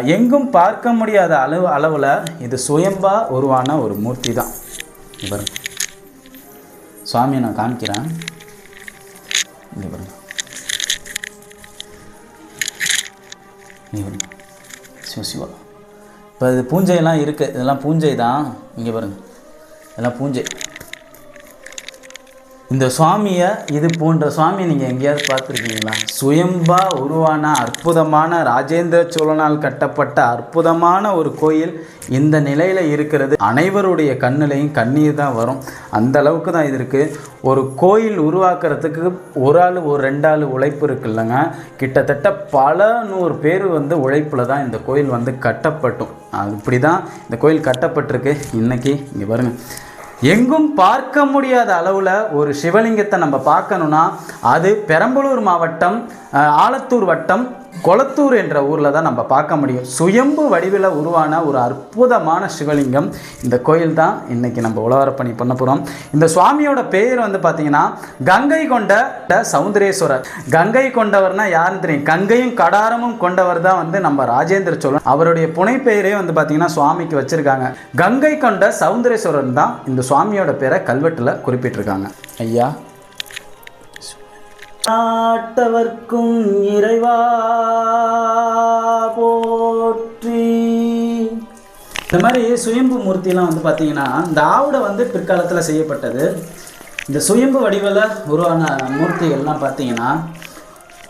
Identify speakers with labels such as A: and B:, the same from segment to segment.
A: எங்கும் பார்க்க முடியாத அளவு அளவில் இது சுயம்பா உருவான ஒரு மூர்த்தி தான் இங்க பாருங்க. சுவாமியை நான் காமிக்கிறேன். இங்கே பாருங்க. இங்க பாருங்க. சிவ சிவா. இப்போ இது பூஞ்சையெல்லாம் இருக்குது இதெல்லாம் பூஞ்சை தான் இங்கே பாருங்க. இதெல்லாம் பூஞ்சை. இந்த சுவாமியை இது போன்ற சுவாமி நீங்கள் எங்கேயாவது பார்த்துருக்கீங்களா? சுயம்பா உருவான அற்புதமான ராஜேந்திர சோழனால் கட்டப்பட்ட அற்புதமான ஒரு கோயில் இந்த நிலையில் இருக்கிறது. அனைவருடைய கண்ணிலையும் கண்ணீர் தான் வரும். அந்த அளவுக்கு தான் இது இருக்குது ஒரு கோயில் உருவாக்குறதுக்கு ஒரு ஆள் ஒரு ரெண்டு ஆள் உழைப்பு இருக்குல்லங்க கிட்டத்தட்ட பல நூறு பேர் வந்து உழைப்பில் தான் இந்த கோயில் வந்து கட்டப்பட்டும். அப்படி இப்படி தான் இந்த கோயில் கட்டப்பட்டிருக்கு. இன்றைக்கி இங்கே பாருங்கள் எங்கும் பார்க்க முடியாத அளவில் ஒரு சிவலிங்கத்தை நம்ம பார்க்கணுன்னா அது பெரம்பலூர் மாவட்டம் ஆலத்தூர் வட்டம் கொளத்தூர் என்ற ஊரில் தான் நம்ம பார்க்க முடியும். சுயம்பு வடிவில் உருவான ஒரு அற்புதமான சிவலிங்கம் இந்த கோயில் தான் இன்றைக்கி நம்ம உலகரப்பணி பண்ண போகிறோம் இந்த சுவாமியோட பேர் வந்து பார்த்தீங்கன்னா கங்கை கொண்ட சௌந்தரேஸ்வரர் கங்கை கொண்டவர்னா யாருன்னு தெரியும்? கங்கையும் கடாரமும் கொண்டவர் தான் வந்து நம்ம ராஜேந்திர சோழன். அவருடைய புனை பெயரே வந்து பார்த்தீங்கன்னா சுவாமிக்கு வச்சுருக்காங்க. கங்கை கொண்ட சௌந்தரேஸ்வரர் தான் இந்த சுவாமியோட பேரை கல்வெட்டில் குறிப்பிட்டிருக்காங்க. ஐயா நாட்டவர்க்கும் இறைவா போற்றி. இந்த மாதிரி சுயம்பு மூர்த்திலாம் வந்து பார்த்தீங்கன்னா இந்த ஆவுடை வந்து பிற்காலத்தில் செய்யப்பட்டது. இந்த சுயம்பு வடிவில் உருவான மூர்த்திகள்லாம் பார்த்தீங்கன்னா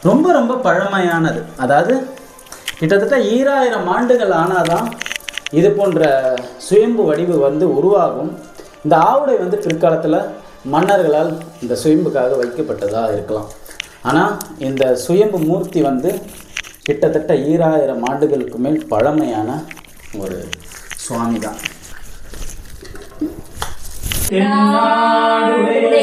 A: ரொம்ப ரொம்ப பழமையானது. அதாவது கிட்டத்தட்ட ஈராயிரம் ஆண்டுகள் ஆனாதான் இது போன்ற சுயம்பு வடிவு வந்து உருவாகும். இந்த ஆவுடை வந்து பிற்காலத்தில் மன்னர்களால் இந்த சுயம்புக்காக வைக்கப்பட்டதாக இருக்கலாம். ஆனால் இந்த சுயம்பு மூர்த்தி வந்து கிட்டத்தட்ட ஈராயிரம் ஆண்டுகளுக்கு மேல் பழமையான ஒரு சுவாமி தான்
B: உடைய